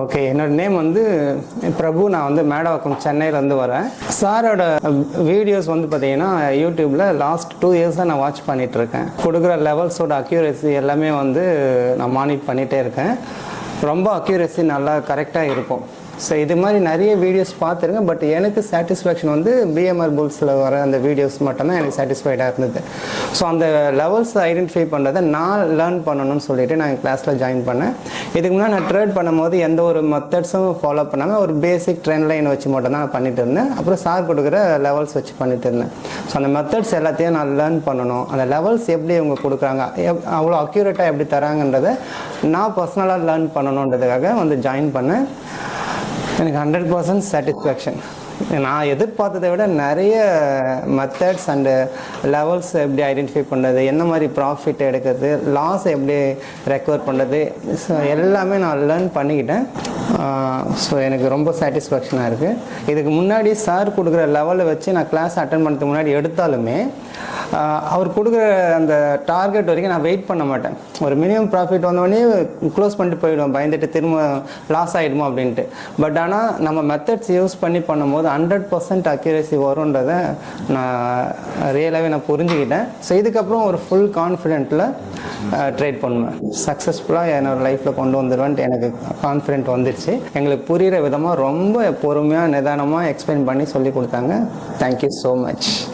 Okay என்னோட name வந்து பிரபு. நான் வந்து மேடவாக்கம் சென்னையிலேருந்து வரேன். சாரோட வீடியோஸ் வந்து பார்த்தீங்கன்னா யூடியூப்பில் லாஸ்ட் டூ இயர்ஸாக நான் வாட்ச் பண்ணிகிட்டு இருக்கேன். கொடுக்குற லெவல்ஸோட அக்யூரசி எல்லாமே வந்து நான் மானிட் பண்ணிகிட்டே இருக்கேன். ரொம்ப அக்யூரசி நல்லா கரெக்டாக இருக்கும். ஸோ இது மாதிரி நிறைய வீடியோஸ் பார்த்துருக்கேன் பட் எனக்கு சாட்டிஸ்ஃபேக்ஷன் வந்து பிஎம்ஆர் புல்ஸில் வர அந்த வீடியோஸ் மட்டும்தான் எனக்கு சாட்டிஸ்ஃபைடாக இருந்தது. ஸோ அந்த லெவல்ஸ் ஐடென்டிஃபை பண்ணுறதை நான் லேர்ன் பண்ணணும்னு சொல்லிட்டு நான் கிளாஸில் ஜாயின் பண்ணேன். இதுக்கு முன்னாடி நான் ட்ரேட் பண்ணும்போது எந்த ஒரு மெத்தட்ஸும் ஃபாலோ பண்ணாமல் ஒரு பேசிக் ட்ரெண்ட் லைன் வச்சு மட்டும் தான் நான் பண்ணிட்டு இருந்தேன். அப்புறம் சார் கொடுக்குற லெவல்ஸ் வச்சு பண்ணிட்டு இருந்தேன். ஸோ அந்த மெத்தட்ஸ் எல்லாத்தையும் நான் லேர்ன் பண்ணணும். அந்த லெவல்ஸ் எப்படி இவங்க கொடுக்குறாங்க எப்- அவ்வளோ அக்யூரேட்டாக எப்படி தராங்கன்றதை நான் பர்சனலாக லேர்ன் பண்ணணுன்றதுக்காக வந்து ஜாயின் பண்ணேன். எனக்கு ஹண்ட்ரட் பர்சன்ட் சாட்டிஸ்ஃபேக்ஷன் நான் எதிர்பார்த்ததை விட நிறைய மெத்தட்ஸ் அண்டு லெவல்ஸ் எப்படி ஐடென்டிஃபை பண்ணுறது என்ன மாதிரி ப்ராஃபிட் எடுக்கிறது லாஸ் எப்படி ரெக்கவர் பண்ணுறது ஸோ எல்லாமே நான் லேர்ன் பண்ணிக்கிட்டேன். ஸோ எனக்கு ரொம்ப சாட்டிஸ்ஃபேக்ஷனாக இருக்குது இதுக்கு முன்னாடி சார் கொடுக்குற லெவலை வச்சு நான் கிளாஸ் அட்டன் பண்ணுறதுக்கு முன்னாடி எடுத்தாலுமே அவர் கொடுக்குற அந்த டார்கெட் வரைக்கும் நான் வெயிட் பண்ண மாட்டேன். ஒரு மினிமம் ப்ராஃபிட் வந்தோடனே க்ளோஸ் பண்ணிட்டு போயிடுவேன். பயந்துட்டு திரும்ப லாஸ் ஆகிடுமோ அப்படின்ட்டு. பட் ஆனால் நம்ம மெத்தட்ஸ் யூஸ் பண்ணி பண்ணும்போது ஹண்ட்ரட் பர்சன்ட் அக்யூரேசி வரும்ன்றதை நான் ரியலாகவே நான் புரிஞ்சுக்கிட்டேன். ஸோ இதுக்கப்புறம் ஒரு ஃபுல் கான்ஃபிடென்ட்டில் ட்ரேட் பண்ணுவேன். சக்ஸஸ்ஃபுல்லாக என்னோட லைஃப்பில் கொண்டு வந்துடுவேன்ட்டு எனக்கு கான்ஃபிடென்ட் வந்துடுச்சு எங்களுக்கு புரிகிற விதமாக ரொம்ப பொறுமையாக நிதானமாக எக்ஸ்பிளைன் பண்ணி சொல்லி கொடுத்தாங்க. Thank you so much